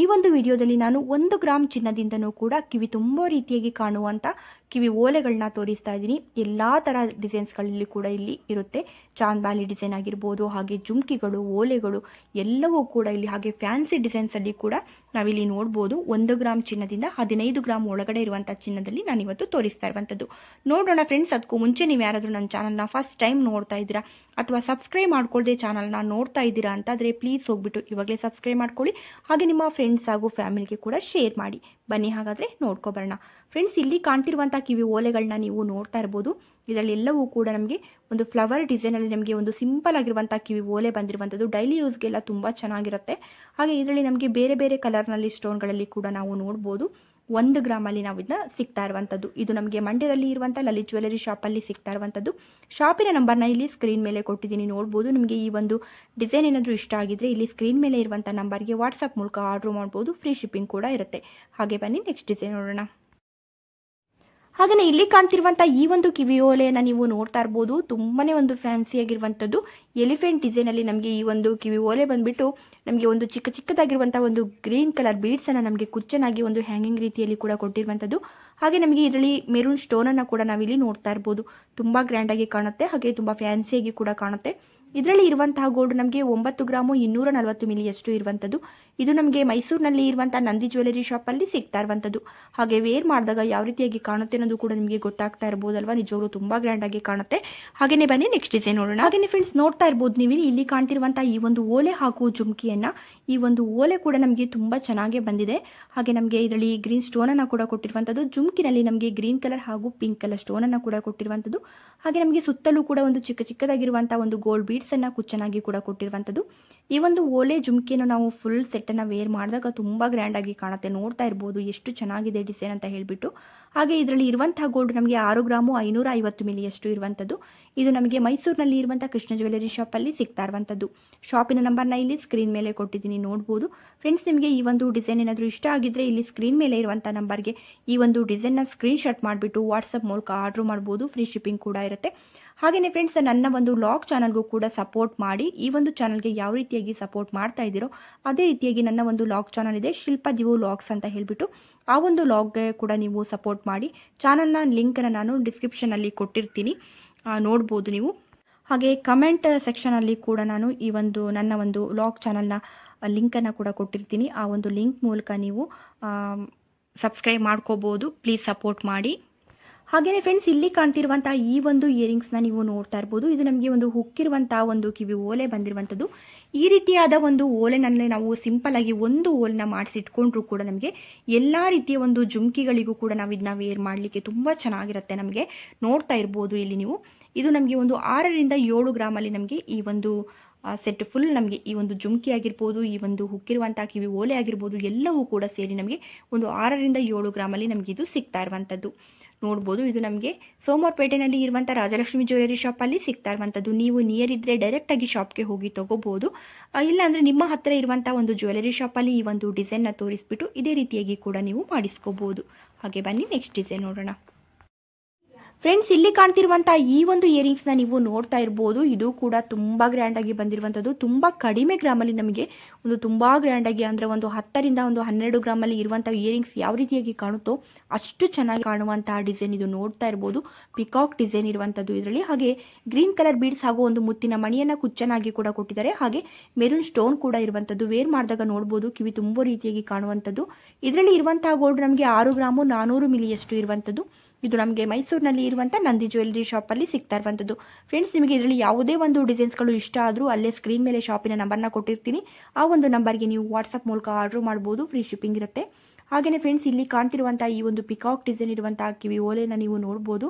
ಈ ಒಂದು ವಿಡಿಯೋದಲ್ಲಿ ನಾನು ಒಂದು ಗ್ರಾಮ್ ಚಿನ್ನದಿಂದನೂ ಕೂಡ ಕಿವಿ ತುಂಬ ರೀತಿಯಾಗಿ ಕಾಣುವಂಥ ಕಿವಿ ಓಲೆಗಳನ್ನ ತೋರಿಸ್ತಾ ಇದ್ದೀನಿ. ಎಲ್ಲ ಥರ ಡಿಸೈನ್ಸ್ಗಳಲ್ಲಿ ಕೂಡ ಇಲ್ಲಿ ಇರುತ್ತೆ. ಚಾಂದ್ಬಾಲಿ ಡಿಸೈನ್ ಆಗಿರ್ಬೋದು, ಹಾಗೆ ಜುಮ್ಕಿಗಳು, ಓಲೆಗಳು ಎಲ್ಲವೂ ಕೂಡ ಇಲ್ಲಿ ಹಾಗೆ ಫ್ಯಾನ್ಸಿ ಡಿಸೈನ್ಸಲ್ಲಿ ಕೂಡ ನಾವಿಲ್ಲಿ ನೋಡ್ಬೋದು. ಒಂದು ಗ್ರಾಮ್ ಚಿನ್ನದಿಂದ ಹದಿನೈದು ಗ್ರಾಮ್ ಒಳಗಡೆ ಇರುವಂಥ ಚಿನ್ನದಲ್ಲಿ ನಾನು ಇವತ್ತು ತೋರಿಸ್ತಾ ಇರುವಂಥದ್ದು ನೋಡೋಣ ಫ್ರೆಂಡ್ಸ್, ಅದಕ್ಕೂ ಮುಂಚೆ ನೀವು ಯಾರಾದರೂ ನನ್ನ ಚಾನಲ್ನ ಫಸ್ಟ್ ಟೈಮ್ ನೋಡ್ತಾ ಇದ್ದೀರಾ ಅಥವಾ ಸಬ್ಸ್ಕ್ರೈಬ್ ಮಾಡ್ಕೊಳ್ಳದೆ ಚಾನಲ್ನ ನೋಡ್ತಾ ಇದ್ದೀರಾ ಅಂತಾದರೆ ಪ್ಲೀಸ್ ಹೋಗ್ಬಿಟ್ಟು ಇವಾಗಲೇ ಸಬ್ಸ್ಕ್ರೈಬ್ ಮಾಡ್ಕೊಳ್ಳಿ. ಹಾಗೆ ನಿಮ್ಮ ಫ್ರೆಂಡ್ಸ್ ಹಾಗೂ ಫ್ಯಾಮಿಲಿಗೆ ಕೂಡ ಶೇರ್ ಮಾಡಿ. ಬನ್ನಿ ಹಾಗಾದರೆ ನೋಡ್ಕೊಬರೋಣ ಫ್ರೆಂಡ್ಸ್ ಇಲ್ಲಿ ಕಾಣ್ತಿರುವಂಥ ಕಿವಿ ಓಲೆಗಳನ್ನ ನೀವು ನೋಡ್ತಾ ಇರ್ಬೋದು. ಇದರಲ್ಲಿ ಎಲ್ಲವೂ ಕೂಡ ನಮಗೆ ಒಂದು ಫ್ಲವರ್ ಡಿಸೈನಲ್ಲಿ ನಮಗೆ ಒಂದು ಸಿಂಪಲ್ ಆಗಿರುವಂಥ ಕಿವಿ ಓಲೆ ಬಂದಿರುವಂಥದ್ದು ಡೈಲಿ ಯೂಸ್ಗೆಲ್ಲ ತುಂಬ ಚೆನ್ನಾಗಿರುತ್ತೆ. ಹಾಗೆ ಇದರಲ್ಲಿ ನಮಗೆ ಬೇರೆ ಬೇರೆ ಕಲರ್ನಲ್ಲಿ ಸ್ಟೋನ್ಗಳಲ್ಲಿ ಕೂಡ ನಾವು ನೋಡ್ಬೋದು. ಒಂದು ಗ್ರಾಮಲ್ಲಿ ನಾವು ಇದನ್ನ ಸಿಗ್ತಾ ಇರುವಂಥದ್ದು ಇದು ನಮಗೆ ಮಂಡ್ಯದಲ್ಲಿ ಇರುವಂಥ ಲಲಿತ್ ಜ್ಯುವೆಲರಿ ಶಾಪಲ್ಲಿ ಸಿಗ್ತಾ ಇರುವಂಥದ್ದು ಶಾಪಿನ ನಂಬರ್ನ ಇಲ್ಲಿ ಸ್ಕ್ರೀನ್ ಮೇಲೆ ಕೊಟ್ಟಿದ್ದೀನಿ, ನೋಡ್ಬೋದು. ನಿಮಗೆ ಈ ಒಂದು ಡಿಸೈನ್ ಏನಾದರೂ ಇಷ್ಟ ಆಗಿದ್ರೆ ಇಲ್ಲಿ ಸ್ಕ್ರೀನ್ ಮೇಲೆ ಇರುವಂಥ ನಂಬರ್ಗೆ ವಾಟ್ಸಪ್ ಮೂಲಕ ಆರ್ಡ್ರ್ ಮಾಡ್ಬೋದು. ಫ್ರೀ ಶಿಪ್ಪಿಂಗ್ ಕೂಡ ಇರುತ್ತೆ. ಹಾಗೆ ಬನ್ನಿ ನೆಕ್ಸ್ಟ್ ಡಿಸೈನ್ ನೋಡೋಣ. ಹಾಗೆಯೇ ಇಲ್ಲಿ ಕಾಣ್ತಿರುವಂಥ ಈ ಒಂದು ಕಿವಿ ಓಲೆಯನ್ನ ನೀವು ನೋಡ್ತಾ ಇರ್ಬೋದು. ತುಂಬಾ ಒಂದು ಫ್ಯಾನ್ಸಿ ಆಗಿರುವಂಥದ್ದು ಎಲಿಫೆಂಟ್ ಡಿಸೈನಲ್ಲಿ ನಮಗೆ ಈ ಒಂದು ಕಿವಿ ಓಲೆ ಬಂದುಬಿಟ್ಟು ನಮಗೆ ಒಂದು ಚಿಕ್ಕ ಚಿಕ್ಕದಾಗಿರುವಂಥ ಒಂದು ಗ್ರೀನ್ ಕಲರ್ ಬೀಡ್ಸನ್ನು ನಮಗೆ ಕುಚ್ಚನಾಗಿ ಒಂದು ಹ್ಯಾಂಗಿಂಗ್ ರೀತಿಯಲ್ಲಿ ಕೂಡ ಕೊಟ್ಟಿರುವಂಥದ್ದು ಹಾಗೆ ನಮಗೆ ಇದರಲ್ಲಿ ಮೆರೂನ್ ಸ್ಟೋನನ್ನು ಕೂಡ ನಾವಿಲ್ಲಿ ನೋಡ್ತಾ ಇರ್ಬೋದು. ತುಂಬ ಗ್ರ್ಯಾಂಡಾಗಿ ಕಾಣುತ್ತೆ. ಹಾಗೆ ತುಂಬ ಫ್ಯಾನ್ಸಿಯಾಗಿ ಕೂಡ ಕಾಣುತ್ತೆ. ಇದರಲ್ಲಿ ಇರುವಂತಹ ಗೋಲ್ಡ್ ನಮಗೆ ಒಂಬತ್ತು ಗ್ರಾಮು ಇನ್ನೂರ ನಲವತ್ತು ಮಿಲಿಯಷ್ಟು ಇರುವಂಥದ್ದು ಇದು ನಮಗೆ ಮೈಸೂರಿನಲ್ಲಿ ಇರುವಂಥ ನಂದಿ ಜ್ಯುವೆಲರಿ ಶಾಪಲ್ಲಿ ಸಿಗ್ತಾ ಇರುವಂಥದ್ದು ಹಾಗೆ ವೇರ್ ಮಾಡಿದಾಗ ಯಾವ ರೀತಿಯಾಗಿ ಕಾಣುತ್ತೆ ಅನ್ನೋದು ಕೂಡ ನಿಮಗೆ ಗೊತ್ತಾಗ್ತಾ ಇರ್ಬೋದಲ್ವಾ? ತುಂಬಾ ತುಂಬ ಗ್ರ್ಯಾಂಡಾಗಿ ಕಾಣುತ್ತೆ. ಹಾಗೆಯೇ ಬನ್ನಿ ನೆಕ್ಸ್ಟ್ ಡಿಸೈನ್ ನೋಡೋಣ. ಹಾಗೆಯೇ ಫ್ರೆಂಡ್ಸ್ ನೋಡ್ತಾ ಇರ್ಬೋದು ನೀವು. ಇಲ್ಲಿ ಕಾಣ್ತಿರುವಂಥ ಈ ಒಂದು ಓಲೆ ಹಾಗೂ ಜುಮ್ಕಿಯನ್ನು. ಈ ಒಂದು ಓಲೆ ಕೂಡ ನಮಗೆ ತುಂಬ ಚೆನ್ನಾಗೇ ಬಂದಿದೆ. ಹಾಗೆ ನಮಗೆ ಇದರಲ್ಲಿ ಗ್ರೀನ್ ಸ್ಟೋನನ್ನು ಕೂಡ ಕೊಟ್ಟಿರುವಂಥದ್ದು ಜುಮ್ಕಿನಲ್ಲಿ ನಮಗೆ ಗ್ರೀನ್ ಕಲರ್ ಹಾಗೂ ಪಿಂಕ್ ಕಲರ್ ಸ್ಟೋನನ್ನು ಕೂಡ ಕೊಟ್ಟಿರುವಂಥದ್ದು ಹಾಗೆ ನಮಗೆ ಸುತ್ತಲೂ ಕೂಡ ಒಂದು ಚಿಕ್ಕ ಚಿಕ್ಕದಾಗಿರುವಂಥ ಒಂದು ಗೋಲ್ಡ್ ಬೀಡ್ಸನ್ನು ಕುಚ್ಚನಾಗಿ ಕೂಡ ಕೊಟ್ಟಿರುವಂಥದ್ದು ಈ ಒಂದು ಓಲೆ ಜುಮ್ಕಿಯನ್ನು ನಾವು ಫುಲ್ ಸೆಟ್ಟನ್ನು ವೇರ್ ಮಾಡಿದಾಗ ತುಂಬ ಗ್ರ್ಯಾಂಡಾಗಿ ಕಾಣುತ್ತೆ. ನೋಡ್ತಾ ಇರ್ಬೋದು ಎಷ್ಟು ಚೆನ್ನಾಗಿದೆ ಡಿಸೈನ್ ಅಂತ ಹೇಳಿಬಿಟ್ಟು. ಹಾಗೆ ಇದರಲ್ಲಿ ಇರುವಂತಹ ಗೋಲ್ಡ್ ನಮಗೆ ಆರು ಗ್ರಾಮು ಐನೂರ ಐವತ್ತು ಮಿಲಿಯಷ್ಟು ಇರುವಂಥದ್ದು. ಇದು ನಮಗೆ ಮೈಸೂರಿನಲ್ಲಿ ಇರುವಂಥ ಕೃಷ್ಣ ಜ್ಯುವೆಲರಿ ಶಾಪಲ್ಲಿ ಸಿಗ್ತಾ ಇರುವಂಥದ್ದು. ಶಾಪಿನ ನಂಬರ್ನ ಇಲ್ಲಿ ಸ್ಕ್ರೀನ್ ಮೇಲೆ ಕೊಟ್ಟಿದ್ದೀನಿ, ನೋಡ್ಬೋದು. ಫ್ರೆಂಡ್ಸ್ ನಿಮಗೆ ಈ ಒಂದು ಡಿಸೈನ್ ಏನಾದರೂ ಇಷ್ಟ ಆಗಿದ್ದರೆ ಇಲ್ಲಿ ಸ್ಕ್ರೀನ್ ಮೇಲೆ ಇರುವಂಥ ನಂಬರ್ಗೆ ಈ ಒಂದು ಡಿಸೈನ್ನ ಸ್ಕ್ರೀನ್ಶಾಟ್ ಮಾಡಿಬಿಟ್ಟು ವಾಟ್ಸಪ್ ಮೂಲಕ ಆರ್ಡ್ರ್ ಮಾಡ್ಬೋದು. ಫ್ರೀ ಶಿಪ್ಪಿಂಗ್ ಕೂಡ ಇರುತ್ತೆ. ಹಾಗೆಯೇ ಫ್ರೆಂಡ್ಸ್ ನನ್ನ ಒಂದು ಲಾಗ್ ಚಾನಲ್ಗೂ ಕೂಡ ಸಪೋರ್ಟ್ ಮಾಡಿ, ಈ ಒಂದು ಚಾನಲ್ಗೆ ಯಾವ ರೀತಿಯಾಗಿ ಸಪೋರ್ಟ್ ಮಾಡ್ತಾ ಇದ್ದೀರೋ, ಅದೇ ರೀತಿಯಾಗಿ ನನ್ನ ಒಂದು ಲಾಗ್ ಚಾನಲ್ ಇದೆ, ಶಿಲ್ಪ ದಿವು ಲಾಗ್ಸ್ ಅಂತ ಹೇಳಿಬಿಟ್ಟು. ಆ ಒಂದು ಲಾಗ್ಗೆ ಕೂಡ ನೀವು ಸಪೋರ್ಟ್ ಮಾಡಿ ಚಾನಲ್ನ ಲಿಂಕನ್ನು ನಾನು ಡಿಸ್ಕ್ರಿಪ್ಷನಲ್ಲಿ ಕೊಟ್ಟಿರ್ತೀನಿ. ನೋಡ್ಬೋದು ನೀವು. ಹಾಗೆ ಕಮೆಂಟ್ ಸೆಕ್ಷನಲ್ಲಿ ಕೂಡ ನಾನು ಈ ಒಂದು, ನನ್ನ ಒಂದು ಲಾಗ್ ಚಾನಲ್ನ ಲಿಂಕನ್ನು ಕೂಡ ಕೊಟ್ಟಿರ್ತೀನಿ. ಆ ಒಂದು ಲಿಂಕ್ ಮೂಲಕ ನೀವು ಸಬ್ಸ್ಕ್ರೈಬ್ ಮಾಡ್ಕೋಬೋದು. ಪ್ಲೀಸ್ ಸಪೋರ್ಟ್ ಮಾಡಿ. ಹಾಗೆಯೇ ಫ್ರೆಂಡ್ಸ್ ಇಲ್ಲಿ ಕಾಣ್ತಿರುವಂತಹ ಈ ಒಂದು ಇಯರಿಂಗ್ಸ್ನ ನೀವು ನೋಡ್ತಾ ಇರ್ಬೋದು. ಇದು ನಮಗೆ ಒಂದು ಹುಕ್ಕಿರುವಂತಹ ಒಂದು ಕಿವಿ ಓಲೆ ಬಂದಿರುವಂಥದ್ದು. ಈ ರೀತಿಯಾದ ಒಂದು ಓಲೆನಲ್ಲಿ ನಾವು ಸಿಂಪಲ್ ಆಗಿ ಒಂದು ಓಲನ್ನ ಮಾಡಿಸಿಟ್ಕೊಂಡ್ರೂ ಕೂಡ ನಮಗೆ ಎಲ್ಲ ರೀತಿಯ ಒಂದು ಜುಮ್ಕಿಗಳಿಗೂ ಕೂಡ ನಾವು ಇದನ್ನ ವೇರ್ ಮಾಡಲಿಕ್ಕೆ ತುಂಬ ಚೆನ್ನಾಗಿರುತ್ತೆ ನಮಗೆ. ನೋಡ್ತಾ ಇರ್ಬೋದು ಇಲ್ಲಿ ನೀವು. ಇದು ನಮಗೆ ಒಂದು ಆರರಿಂದ ಏಳು ಗ್ರಾಮಲ್ಲಿ ನಮಗೆ ಈ ಒಂದು ಸೆಟ್ ಫುಲ್ ನಮಗೆ ಈ ಒಂದು ಜುಮ್ಕಿ ಆಗಿರ್ಬೋದು, ಈ ಒಂದು ಹುಕ್ಕಿರುವಂಥ ಕಿವಿ ಓಲೆ ಆಗಿರ್ಬೋದು ಎಲ್ಲವೂ ಕೂಡ ಸೇರಿ ನಮಗೆ ಒಂದು ಆರರಿಂದ ಏಳು ಗ್ರಾಮಲ್ಲಿ ನಮಗೆ ಇದು ಸಿಗ್ತಾ ಇರುವಂಥದ್ದು. ನೋಡ್ಬೋದು. ಇದು ನಮಗೆ ಸೋಮವಾರಪೇಟೆನಲ್ಲಿ ಇರುವಂಥ ರಾಜಲಕ್ಷ್ಮಿ ಜ್ಯುವೆಲರಿ ಶಾಪಲ್ಲಿ ಸಿಗ್ತಾ ಇರುವಂಥದ್ದು ನೀವು ನಿಯರ್ ಇದ್ದರೆ ಡೈರೆಕ್ಟಾಗಿ ಶಾಪ್ಗೆ ಹೋಗಿ ತೊಗೋಬೋದು. ಇಲ್ಲ ಇಲ್ಲಾಂದರೆ ನಿಮ್ಮ ಹತ್ತಿರ ಇರುವಂಥ ಒಂದು ಜ್ಯುವೆಲರಿ ಶಾಪಲ್ಲಿ ಈ ಒಂದು ಡಿಸೈನ್ನ ತೋರಿಸ್ಬಿಟ್ಟು ಇದೇ ರೀತಿಯಾಗಿ ಕೂಡ ನೀವು ಮಾಡಿಸ್ಕೋಬೋದು. ಹಾಗೆ ಬನ್ನಿ ನೆಕ್ಸ್ಟ್ ಡಿಸೈನ್ ನೋಡೋಣ. ಫ್ರೆಂಡ್ಸ್ ಇಲ್ಲಿ ಕಾಣ್ತಿರುವಂತಹ ಈ ಒಂದು ಇಯರಿಂಗ್ಸ್ನ ನೀವು ನೋಡ್ತಾ ಇರಬಹುದು ಇದು ಕೂಡ ತುಂಬಾ ಗ್ರ್ಯಾಂಡ್ ಆಗಿ ಬಂದಿರುವಂತದ್ದು. ತುಂಬಾ ಕಡಿಮೆ ಗ್ರಾಮಲ್ಲಿ ನಮಗೆ ಒಂದು ತುಂಬಾ ಗ್ರ್ಯಾಂಡ್ ಆಗಿ ಅಂದ್ರೆ ಒಂದು ಹತ್ತರಿಂದ ಒಂದು ಹನ್ನೆರಡು ಗ್ರಾಮಲ್ಲಿ ಇರುವಂತಹ ಇಯರಿಂಗ್ಸ್ ಯಾವ ರೀತಿಯಾಗಿ ಕಾಣುತ್ತೋ ಅಷ್ಟು ಚೆನ್ನಾಗಿ ಕಾಣುವಂತಹ ಡಿಸೈನ್ ಇದು ನೋಡ್ತಾ ಇರಬಹುದು ಪಿಕಾಕ್ ಡಿಸೈನ್ ಇರುವಂಥದ್ದು ಇದರಲ್ಲಿ. ಹಾಗೆ ಗ್ರೀನ್ ಕಲರ್ ಬೀಡ್ಸ್ ಹಾಗೂ ಒಂದು ಮುತ್ತಿನ ಮಣಿಯನ್ನು ಕುಚ್ಚನಾಗಿ ಕೂಡ ಕೊಟ್ಟಿದ್ದಾರೆ. ಹಾಗೆ ಮೆರೂನ್ ಸ್ಟೋನ್ ಕೂಡ ಇರುವಂಥದ್ದು ವೇರ್ ಮಾಡಿದಾಗ ನೋಡಬಹುದು ಕಿವಿ ತುಂಬಾ ರೀತಿಯಾಗಿ ಕಾಣುವಂತದ್ದು. ಇದರಲ್ಲಿ ಇರುವಂತಹ ಗೋಲ್ಡ್ ನಮಗೆ ಆರು ಗ್ರಾಮು ನಾನೂರು ಮಿಲಿಯಷ್ಟು ಇರುವಂಥದ್ದು ಇದು ನಮಗೆ ಮೈಸೂರಿನಲ್ಲಿ ಇರುವಂಥ ನಂದಿ ಜ್ಯುವೆಲ್ಲರಿ ಶಾಪಲ್ಲಿ ಸಿಗ್ತಾ ಇರುವಂಥದ್ದು ಫ್ರೆಂಡ್ಸ್ ನಿಮಗೆ ಇದರಲ್ಲಿ ಯಾವುದೇ ಒಂದು ಡಿಸೈನ್ಸ್ಗಳು ಇಷ್ಟ ಆದರೂ ಅಲ್ಲೇ ಸ್ಕ್ರೀನ್ ಮೇಲೆ ಶಾಪಿನ ನಂಬರ್ನ ಕೊಟ್ಟಿರ್ತೀನಿ. ಆ ಒಂದು ನಂಬರ್ಗೆ ನೀವು ವಾಟ್ಸಪ್ ಮೂಲಕ ಆರ್ಡರ್ ಮಾಡ್ಬೋದು ಫ್ರೀ ಶಿಪ್ಪಿಂಗ್ ಇರುತ್ತೆ. ಹಾಗೆಯೇ ಫ್ರೆಂಡ್ಸ್ ಇಲ್ಲಿ ಕಾಣ್ತಿರುವಂಥ ಈ ಒಂದು ಪಿಕಾಕ್ ಡಿಸೈನ್ ಇರುವಂಥ ಕಿವಿ ಓಲೆನ ನೀವು ನೋಡ್ಬೋದು.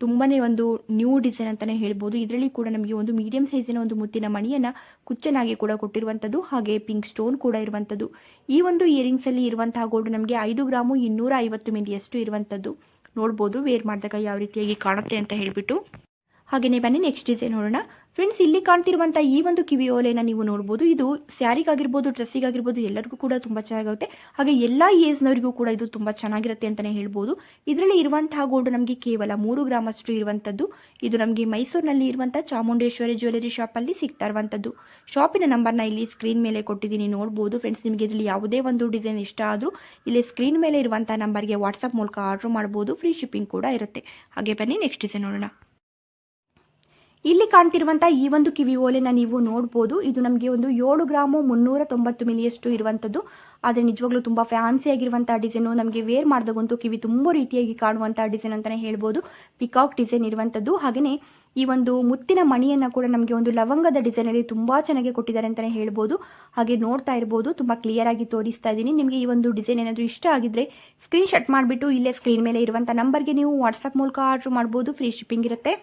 ತುಂಬಾ ಒಂದು ನ್ಯೂ ಡಿಸೈನ್ ಅಂತಲೇ ಹೇಳ್ಬೋದು. ಇದರಲ್ಲಿ ಕೂಡ ನಮಗೆ ಒಂದು ಮೀಡಿಯಂ ಸೈಜಿನ ಒಂದು ಮುತ್ತಿನ ಮಣಿಯನ್ನು ಕುಚ್ಚನಾಗಿ ಕೂಡ ಕೊಟ್ಟಿರುವಂಥದ್ದು ಹಾಗೆ ಪಿಂಕ್ ಸ್ಟೋನ್ ಕೂಡ ಇರುವಂಥದ್ದು ಈ ಒಂದು ಇಯರಿಂಗ್ಸಲ್ಲಿ ಇರುವಂತಹ ಗೋಲ್ಡ್ ನಮಗೆ ಐದು ಗ್ರಾಮು ಇನ್ನೂರ ಐವತ್ತು ಮಿಲಿಯಷ್ಟು ಇರುವಂಥದ್ದು ನೋಡ್ಬೋದು ವೇರ್ ಮಾಡಿದಾಗ ಯಾವ ರೀತಿಯಾಗಿ ಕಾಣುತ್ತೆ ಅಂತ ಹೇಳಿಬಿಟ್ಟು. ಹಾಗೆಯೇ ಬನ್ನಿ ನೆಕ್ಸ್ಟ್ ಡಿಸೈನ್ ನೋಡೋಣ. ಫ್ರೆಂಡ್ಸ್ ಇಲ್ಲಿ ಕಾಣ್ತಿರುವಂಥ ಈ ಒಂದು ಕಿವಿ ಓಲೆನ ನೀವು ನೋಡಬಹುದು ಇದು ಸ್ಯಾರಿಗಾಗಿರ್ಬೋದು, ಡ್ರೆಸ್ಸಿಗಾಗಿರ್ಬೋದು, ಎಲ್ಲರಿಗೂ ಕೂಡ ತುಂಬಾ ಚೆನ್ನಾಗುತ್ತೆ ಹಾಗೆ ಎಲ್ಲ ಏಜ್ನವರಿಗೂ ಕೂಡ ಇದು ತುಂಬಾ ಚೆನ್ನಾಗಿರುತ್ತೆ ಅಂತಾನೆ ಹೇಳ್ಬೋದು. ಇದರಲ್ಲಿ ಇರುವಂತಹ ಗೋಲ್ಡ್ ನಮಗೆ ಕೇವಲ ಮೂರು ಗ್ರಾಮ್ ಅಷ್ಟು ಇರುವಂಥದ್ದು ಇದು ನಮಗೆ ಮೈಸೂರಿನಲ್ಲಿ ಇರುವಂತಹ ಚಾಮುಂಡೇಶ್ವರಿ ಜ್ಯುವೆಲರಿ ಅಲ್ಲಿ ಸಿಗ್ತಾ ಇರುವಂಥದ್ದು ಶಾಪಿನ ನಂಬರ್ನ ಇಲ್ಲಿ ಸ್ಕ್ರೀನ್ ಮೇಲೆ ಕೊಟ್ಟಿದ್ದೀನಿ ನೋಡಬಹುದು ಫ್ರೆಂಡ್ಸ್ ನಿಮಗೆ ಇದರಲ್ಲಿ ಯಾವುದೇ ಒಂದು ಡಿಸೈನ್ ಇಷ್ಟ ಆದರೂ ಇಲ್ಲಿ ಸ್ಕ್ರೀನ್ ಮೇಲೆ ಇರುವಂತಹ ನಂಬರ್ಗೆ ವಾಟ್ಸಪ್ ಮೂಲಕ ಆರ್ಡರ್ ಮಾಡಬಹುದು ಫ್ರೀ ಶಿಪ್ಪಿಂಗ್ ಕೂಡ ಇರುತ್ತೆ. ಹಾಗೆ ಬನ್ನಿ ನೆಕ್ಸ್ಟ್ ಡಿಸೈನ್ ನೋಡೋಣ. ಇಲ್ಲಿ ಕಾಣ್ತಿರುವಂತಹ ಈ ಒಂದು ಕಿವಿ ಓಲೆನ ನೀವು ನೋಡ್ಬೋದು. ಇದು ನಮಗೆ ಒಂದು ಏಳು ಗ್ರಾಮು ಮುನ್ನೂರ ತೊಂಬತ್ತು ಮಿಲಿಯಷ್ಟು ಇರುವಂಥದ್ದು ಆದರೆ ನಿಜವಾಗ್ಲೂ ತುಂಬ ಫ್ಯಾನ್ಸಿ ಆಗಿರುವಂಥ ಡಿಸೈನು ನಮಗೆ ವೇರ್ ಮಾಡಿದಾಗಂತೂ ಕಿವಿ ತುಂಬ ರೀತಿಯಾಗಿ ಕಾಣುವಂಥ ಡಿಸೈನ್ ಅಂತಲೇ ಹೇಳ್ಬೋದು. ಪಿಕಾಕ್ ಡಿಸೈನ್ ಇರುವಂಥದ್ದು ಹಾಗೆಯೇ ಈ ಒಂದು ಮುತ್ತಿನ ಮಣಿಯನ್ನು ಕೂಡ ನಮಗೆ ಒಂದು ಲವಂಗದ ಡಿಸೈನಲ್ಲಿ ತುಂಬ ಚೆನ್ನಾಗಿ ಕೊಟ್ಟಿದ್ದಾರೆ ಅಂತಲೇ ಹೇಳ್ಬೋದು. ಹಾಗೆ ನೋಡ್ತಾ ಇರ್ಬೋದು. ತುಂಬ ಕ್ಲಿಯರ್ ಆಗಿ ತೋರಿಸ್ತಾ ಇದ್ದೀನಿ. ನಿಮಗೆ ಈ ಒಂದು ಡಿಸೈನ್ ಏನಾದರೂ ಇಷ್ಟ ಆಗಿದ್ರೆ ಸ್ಕ್ರೀನ್ ಶಾಟ್ ಮಾಡಿಬಿಟ್ಟು ಇಲ್ಲೇ ಸ್ಕ್ರೀನ್ ಮೇಲೆ ಇರುವಂಥ ನಂಬರ್ಗೆ ನೀವು ವಾಟ್ಸಪ್ ಮೂಲಕ ಆರ್ಡರ್ ಮಾಡ್ಬೋದು. ಫ್ರೀ ಶಿಪ್ಪಿಂಗ್ ಇರುತ್ತೆ.